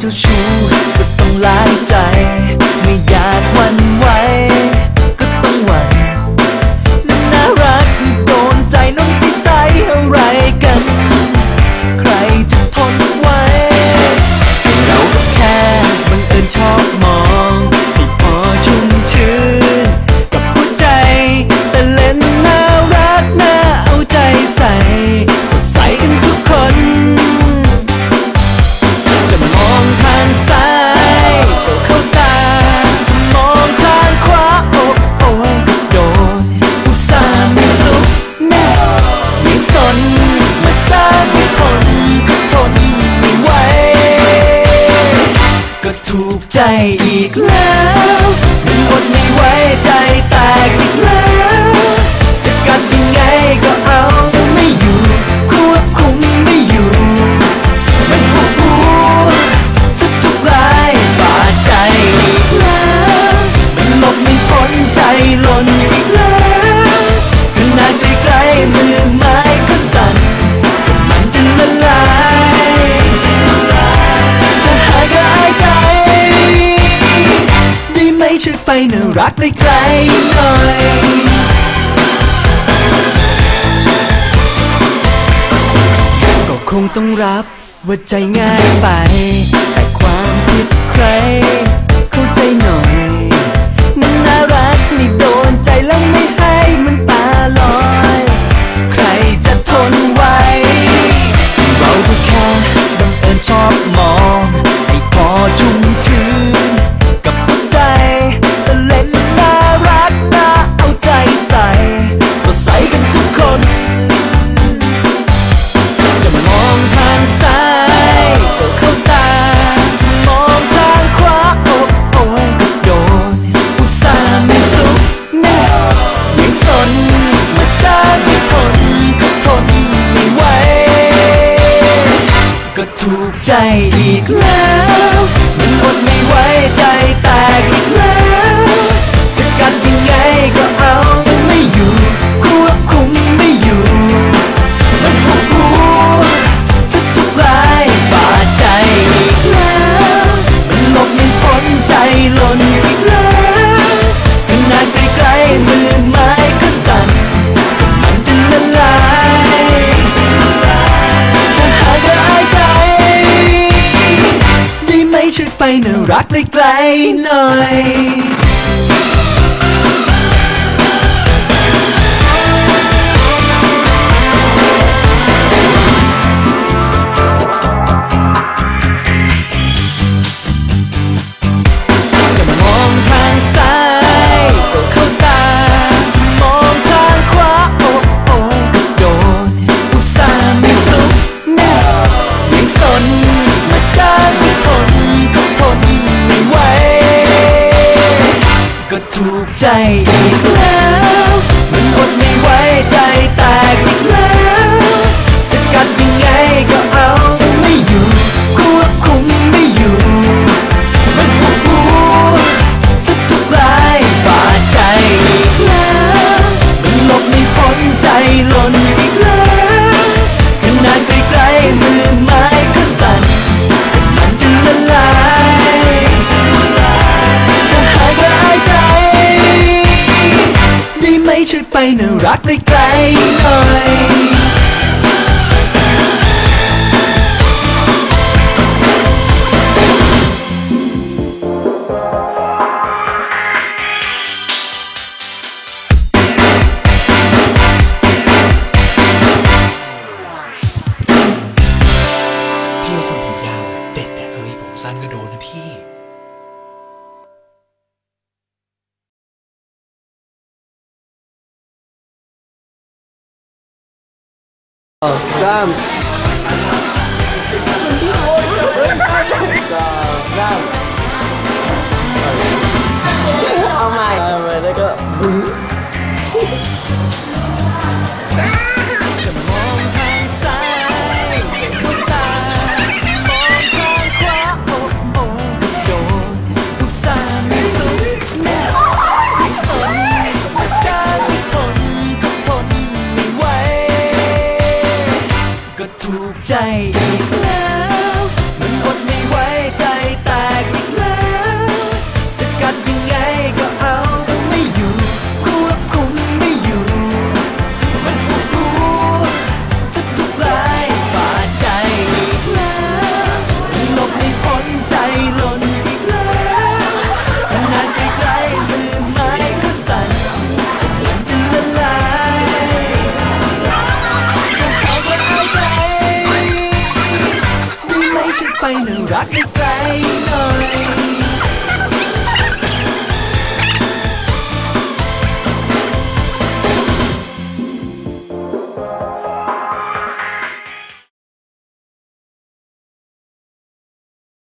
เจ้าชู้ก็ต้องลายใจ day. ช่วยไปน่ารักได้ไกลหน่อยก็คงต้องรับว่าใจง่ายไป แต่ความผิดใคร เข้าใจหน่อยมันน่ารักนี่โดนใจแล้วไม่ให้มันตาลอย ใครจะทนไหวเราก็แค่บังเอิญชอบมอง อีกแล้ว ไปนะรักไปไกลหน่อย กใจอีกแล้ว มันอดไม่ไหวใจแตกอีกแล้ว สกัดยังไงก็เอาไม่อยู่ ควบคุมไม่ what we claim. Oh. Ờ, Sam Sam Oh my. Oh my, like a... night. got me.